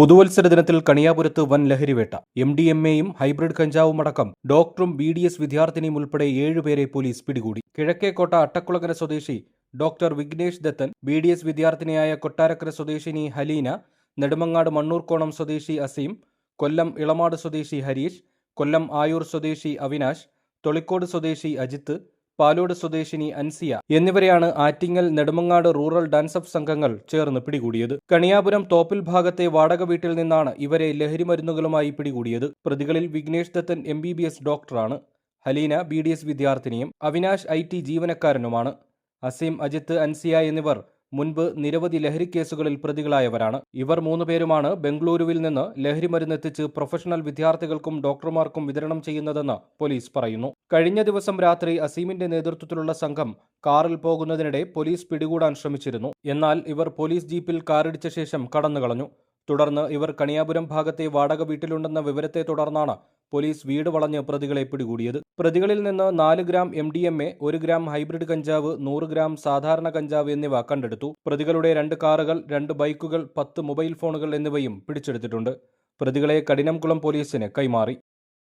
പുതുവത്സര ദിനത്തിൽ കണിയാപുരത്ത് വൻ ലഹരിവേട്ട. എം ഡി എം എയും ഹൈബ്രിഡ് കഞ്ചാവും അടക്കം ഡോക്ടറും ബി ഡി എസ് വിദ്യാർത്ഥിനിയും ഉൾപ്പെടെ ഏഴുപേരെ പോലീസ് പിടികൂടി. കിഴക്കേക്കോട്ട അട്ടക്കുളങ്ങര സ്വദേശി doctor Vignesh Dathan B D S വിദ്യാർത്ഥിനിയായ Kottarakkara സ്വദേശിനി ഹലീന നെടുമങ്ങാട് മണ്ണൂർക്കോണം സ്വദേശി അസീം കൊല്ലം ഇളമാട് സ്വദേശി ഹരീഷ് കൊല്ലം ആയൂർ സ്വദേശി അവിനാശ് തൊളിക്കോട് സ്വദേശി അജിത്ത് പാലോട് സ്വദേശിനി അൻസിയ എന്നിവരെയാണ് ആറ്റിങ്ങൽ നെടുമങ്ങാട് റൂറൽ ഡാൻസപ്പ് സംഘങ്ങൾ ചേർന്ന് പിടികൂടിയത്. കണിയാപുരം തോപ്പിൽ ഭാഗത്തെ വാടക വീട്ടിൽ നിന്നാണ് ഇവരെ ലഹരിമരുന്നുകളുമായി പിടികൂടിയത്. പ്രതികളിൽ Vignesh Dathan M B B S ഡോക്ടറാണ്. ഹലീന ബി ഡി എസ് വിദ്യാർത്ഥിനിയും അവിനാശ് ഐ ടി ജീവനക്കാരനുമാണ്. അസീം അജിത്ത് അൻസിയ എന്നിവർ മുൻപ് നിരവധി ലഹരി കേസുകളിൽ പ്രതികളായവരാണ്. ഇവർ മൂന്നുപേരുമാണ് ബംഗളൂരുവിൽ നിന്ന് ലഹരി മരുന്നെത്തിച്ച് പ്രൊഫഷണൽ വിദ്യാർത്ഥികൾക്കും ഡോക്ടർമാർക്കും വിതരണം ചെയ്യുന്നതെന്ന് പോലീസ് പറയുന്നു. കഴിഞ്ഞ ദിവസം രാത്രി അസീമിന്റെ നേതൃത്വത്തിലുള്ള സംഘം കാറിൽ പോകുന്നതിനിടെ പോലീസ് പിടികൂടാൻ ശ്രമിച്ചിരുന്നു. എന്നാൽ ഇവർ പോലീസ് ജീപ്പിൽ കാറിടിച്ച ശേഷം കടന്നുകളഞ്ഞു. തുടർന്ന് ഇവർ കണിയാപുരം ഭാഗത്തെ വാടക വീട്ടിലുണ്ടെന്ന വിവരത്തെ തുടർന്നാണ് പോലീസ് വീട് വളഞ്ഞ് പ്രതികളെ പിടികൂടിയത്. പ്രതികളിൽ നിന്ന് നാല് gram M D M A ഒരു ഗ്രാം ഹൈബ്രിഡ് കഞ്ചാവ് നൂറ് ഗ്രാം സാധാരണ കഞ്ചാവ് എന്നിവ കണ്ടെടുത്തു. പ്രതികളുടെ രണ്ട് കാറുകൾ രണ്ട് ബൈക്കുകൾ പത്ത് മൊബൈൽ ഫോണുകൾ എന്നിവയും പിടിച്ചെടുത്തിട്ടുണ്ട്. പ്രതികളെ കഠിനംകുളം പോലീസിന് കൈമാറി.